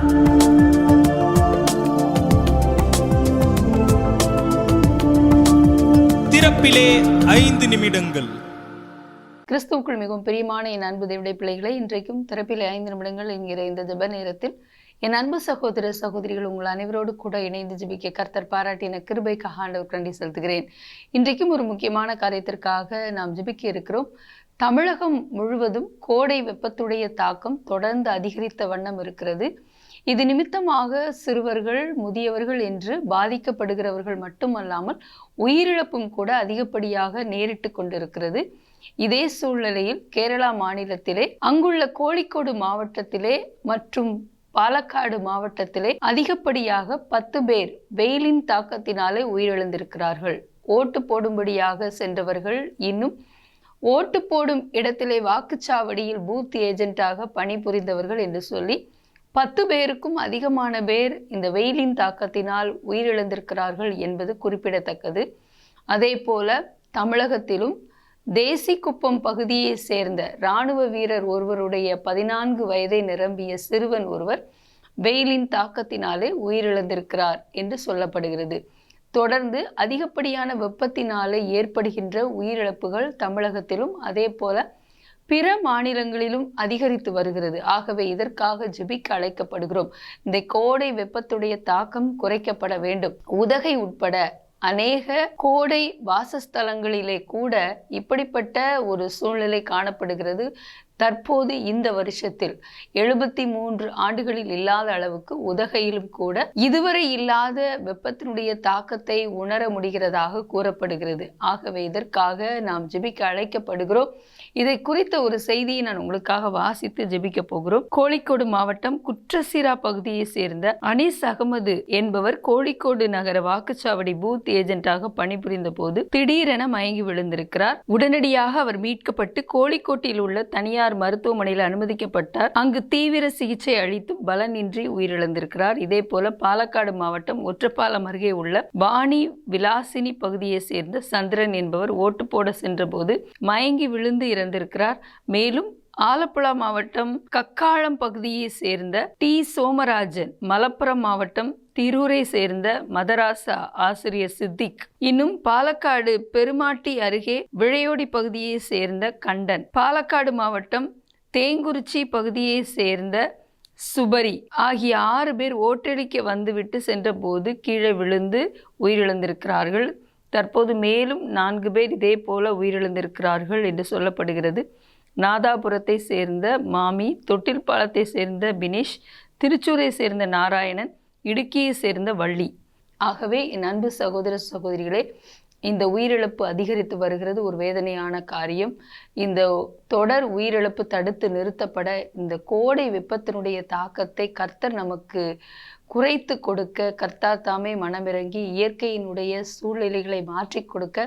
திறப்பிலே ஐந்து நிமிடங்கள். கிறிஸ்துவுக்குள் மிகவும் பிரியமான என் அன்பு தேவடைய பிள்ளைகளை இன்றைக்கும் திறப்பிலே ஐந்து நிமிடங்கள் என்கிற இந்த ஜெப நேரத்தில் என் அன்பு சகோதர சகோதரிகள் உங்கள் அனைவரோடு கூட இணைந்து ஜபிக்க கர்த்தர் பாராட்டின கிருபைக்காக ஆண்டவர் கண்டி செலுத்துகிறேன். இன்றைக்கும் ஒரு முக்கியமான காரியத்திற்காக நாம் ஜபிக்க இருக்கிறோம். தமிழகம் முழுவதும் கோடை வெப்பத்துடைய தாக்கம் தொடர்ந்து அதிகரித்த வண்ணம் இருக்கிறது. இது நிமித்தமாக சிறுவர்கள் முதியவர்கள் என்று பாதிக்கப்படுகிறவர்கள் மட்டுமல்லாமல் உயிரிழப்பும் கூட அதிகப்படியாக நேரிட்டு கொண்டிருக்கிறது. இதே சூழ்நிலையில் கேரளா மாநிலத்திலே அங்குள்ள கோழிக்கோடு மாவட்டத்திலே மற்றும் பாலக்காடு மாவட்டத்திலே அதிகப்படியாக பத்து பேர் வெயிலின் தாக்கத்தினாலே உயிரிழந்திருக்கிறார்கள். ஓட்டு போடும்படியாக சென்றவர்கள் இன்னும் ஓட்டு போடும் இடத்திலே வாக்குச்சாவடியில் பூத் ஏஜென்ட்டாக பணிபுரிந்தவர்கள் என்று சொல்லி பத்து பேருக்கும் அதிகமான பேர் இந்த வெயிலின் தாக்கத்தினால் உயிரிழந்திருக்கிறார்கள் என்பது குறிப்பிடத்தக்கது. அதே போல தமிழகத்திலும் தேசிக்குப்பம் பகுதியை சேர்ந்த இராணுவ வீரர் ஒருவருடைய பதினான்கு வயதை நிரம்பிய சிறுவன் ஒருவர் வெயிலின் தாக்கத்தினாலே உயிரிழந்திருக்கிறார் என்று சொல்லப்படுகிறது. தொடர்ந்து அதிகப்படியான வெப்பத்தினாலே ஏற்படுகின்ற உயிரிழப்புகள் தமிழகத்திலும் அதே போல பிற மாநிலங்களிலும் அதிகரித்து வருகிறது. ஆகவே இதற்காக ஜெபிக்க அழைக்கப்படுகிறோம். இந்த கோடை வெப்பத்துடைய தாக்கம் குறைக்கப்பட வேண்டும். உதகை உட்பட அநேக கோடை வாசஸ்தலங்களிலே கூட இப்படிப்பட்ட ஒரு சூழ்நிலை காணப்படுகிறது. தற்போது இந்த வருஷத்தில் எழுபத்தி மூன்று ஆண்டுகளில் இல்லாத அளவுக்கு உதகையிலும் கூட இதுவரை இல்லாத வெப்பத்தினுடைய தாக்கத்தை உணர முடிகிறதாக கூறப்படுகிறது. ஆகவே இதற்காக நாம் ஜெபிக்க அழைக்கப்படுகிறோம். இதை குறித்த ஒரு செய்தியை நான் உங்களுக்காக வாசித்து ஜெபிக்க போகிறோம். கோழிக்கோடு மாவட்டம் குற்றசீரா பகுதியை சேர்ந்த அனீஸ் அகமது என்பவர் கோழிக்கோடு நகர வாக்குச்சாவடி பூத் ஏஜென்ட்டாக பணிபுரிந்த போது திடீரென மயங்கி விழுந்திருக்கிறார். உடனடியாக அவர் மீட்கப்பட்டு கோழிக்கோட்டில் உள்ள தனியார் மருத்துவமனையில் அனுமதிக்கப்பட்டார். அங்கு தீவிர சிகிச்சை அளித்து பலனின்றி உயிரிழந்திருக்கிறார். இதே போல பாலக்காடு மாவட்டம் ஒற்றப்பாலம் அருகே உள்ள வாணி விலாசினி பகுதியை சேர்ந்த சந்திரன் என்பவர் ஓட்டு போட சென்றபோது மயங்கி விழுந்து இறந்திருக்கிறார். மேலும் ஆலப்புழா மாவட்டம் கக்காளம் பகுதியை சேர்ந்த டி. சோமராஜன் மலப்புரம் மாவட்டம் திரூரை சேர்ந்த மதராசா ஆசிரியர் சித்திக். இன்னும் பாலக்காடு பெருமாட்டி அருகே விழையோடி பகுதியை சேர்ந்த கண்டன். பாலக்காடு மாவட்டம் தேங்குறிச்சி பகுதியை சேர்ந்த சுபரி ஆகிய ஆறு பேர் ஓட்டடிக்க வந்துவிட்டு சென்றபோது கீழே விழுந்து உயிரிழந்திருக்கிறார்கள். தற்போது மேலும் நான்கு பேர் இதே போல உயிரிழந்திருக்கிறார்கள் என்று சொல்லப்படுகிறது. நாதாபுரத்தை சேர்ந்த மாமி தொட்டில்பாலத்தை சேர்ந்த பினிஷ் திருச்சூரை சேர்ந்த நாராயணன் இடுக்கியை சேர்ந்த வள்ளி. ஆகவே என் அன்பு சகோதர சகோதரிகளே இந்த உயிரிழப்பு அதிகரித்து வருகிறது. ஒரு வேதனையான காரியம். இந்த தொடர் உயிரிழப்பு தடுத்து நிறுத்தப்பட இந்த கோடை வெப்பத்தினுடைய தாக்கத்தை கர்த்தர் நமக்கு குறைத்து கொடுக்க கர்த்தா தாமே மனமிறங்கி இயற்கையினுடைய சூழ்நிலைகளை மாற்றி கொடுக்க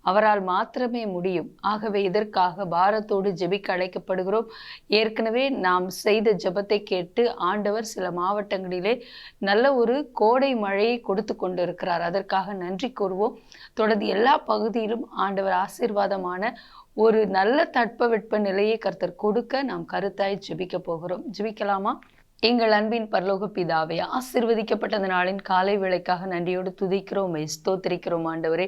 அவரால் மாத்திரமே முடியும். ஆகவே இதற்காக பாரத்தோடு ஜெபிக்க அழைக்கப்படுகிறோம். ஏற்கனவே நாம் செய்த ஜெபத்தை கேட்டு ஆண்டவர் சில மாவட்டங்களிலே நல்ல ஒரு கோடை மழையை கொடுத்து கொண்டிருக்கிறார். அதற்காக நன்றி கூறுவோம். தொடர்ந்து எல்லா பகுதியிலும் ஆண்டவர் ஆசீர்வாதமான ஒரு நல்ல தட்பவெட்ப நிலையை கர்த்தர் கொடுக்க நாம் கருத்தாய் ஜெபிக்க போகிறோம். ஜெபிக்கலாமா? எங்கள் அன்பின் பரலோக பிதாவை ஆசிர்வதிக்கப்பட்ட நாளின் காலை வேளைக்காக நன்றியோடு துதிக்கிறோம். ஸ்தோத்திரிக்கிறோம் ஆண்டவரே.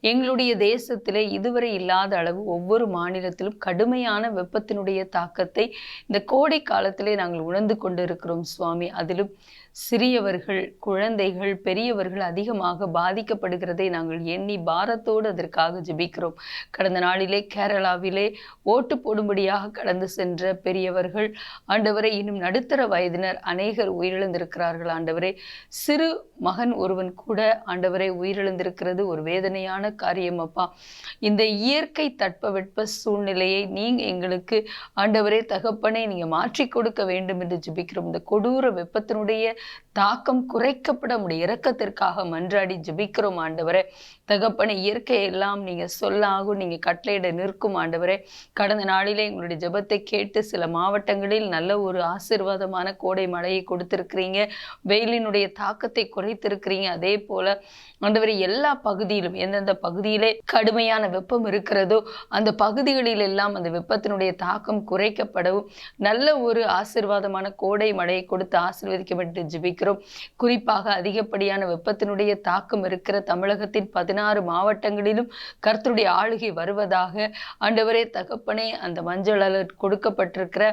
எங்களுடைய தேசத்திலே இதுவரை இல்லாத அளவு ஒவ்வொரு மாநிலத்திலும் கடுமையான வெப்பத்தினுடைய தாக்கத்தை இந்த கோடை காலத்திலே நாங்கள் உணர்ந்து கொண்டிருக்கிறோம் சுவாமி. அதிலும் சிறியவர்கள் குழந்தைகள் பெரியவர்கள் அதிகமாக பாதிக்கப்படுகிறதை நாங்கள் எண்ணி பாரத்தோடு அதற்காக ஜெபிக்கிறோம். கடந்த நாளிலே கேரளாவிலே ஓட்டு போடும்படியாக கடந்து சென்ற பெரியவர்கள் ஆண்டவரை இன்னும் நடுத்தர வயதினர் அநேகர் உயிரிழந்திருக்கிறார்கள். ஆண்டவரே சிறு மகன் ஒருவன் கூட ஆண்டவரை உயிரிழந்திருக்கிறது. ஒரு வேதனையான காரியம் அப்பா. இந்த இயற்கை தட்பவெட்ப சூழ்நிலையை நீங்கள் எங்களுக்கு ஆண்டவரே தகப்பனை நீங்கள் மாற்றி கொடுக்க வேண்டும் என்று ஜெபிக்கிறோம். இந்த கொடூர வெப்பத்தினுடைய தாக்கம் குறைக்கப்பட முடிய இரக்கத்திற்காக மன்றாடி ஜெபிக்கிறோம் ஆண்டவரே. தகப்பனை இயற்கை எல்லாம் நீங்க சொல்லாகும். நீங்க கட்டளையிட நிற்கும் ஆண்டவரே. கடந்த நாளிலே எங்களுடைய ஜெபத்தை கேட்டு சில மாவட்டங்களில் நல்ல ஒரு ஆசீர்வாதமான கோடை மழையை கொடுத்திருக்கிறீங்க. வெயிலினுடைய தாக்கத்தை குறைத்திருக்கிறீங்க. அதே போல ஆண்டவரே எல்லா பகுதியிலும் எந்தெந்த பகுதியிலே கடுமையான வெப்பம் இருக்கிறதோ அந்த பகுதிகளில் எல்லாம் அந்த வெப்பத்தினுடைய தாக்கம் குறைக்கப்படவும் நல்ல ஒரு ஆசிர்வாதமான கோடை மழையை கொடுத்து ஆசீர்வதிக்கப்பட்டு ஜெபிக்கிறோம் குறிப்பாக அதிகப்படியான வெப்பத்தினுடைய தாக்கம் இருக்கிற தமிழகத்தின் பதினாறு மாவட்டங்களிலும் கர்த்தருடைய ஆளுகை வருவதாக ஆண்டவரே தகப்பனே அந்த மஞ்சள் அலர்ட் கொடுக்கப்பட்டிருக்கிற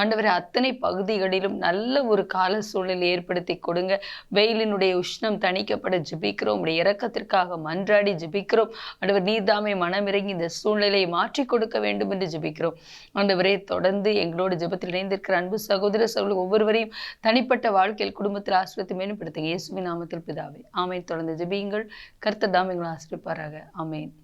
ஆண்டவரே அத்தனை பகுதிகளிலும் நல்ல ஒரு கால சூழ்நிலை ஏற்படுத்தி கொடுங்க. வெயிலினுடைய உஷ்ணம் தணிக்கப்பட ஜெபிக்கிறோம். உடைய இறக்கத்திற்காக மன்றாடி ஜெபிக்கிறோம். ஆண்டவர் நீர்தாமே மனமிறங்கி இந்த சூழ்நிலையை மாற்றி கொடுக்க வேண்டும் என்று ஜெபிக்கிறோம். ஆண்டவரே தொடர்ந்து எங்களோடு ஜெபத்தில் இணைந்திருக்கிற அன்பு சகோதர சகோதரர் ஒவ்வொருவரையும் தனிப்பட்ட வாழ்க்கையில் குடும்பத்தில் ஆசிரியத்தை மேம்படுத்துங்க இயேசுவின் நாமத்தில் பிதாவே ஆமை தொடர்ந்து ஜெபியுங்கள். கர்த்தர் தாம் எங்களை ஆசிரியப்பாராக ஆமேன்.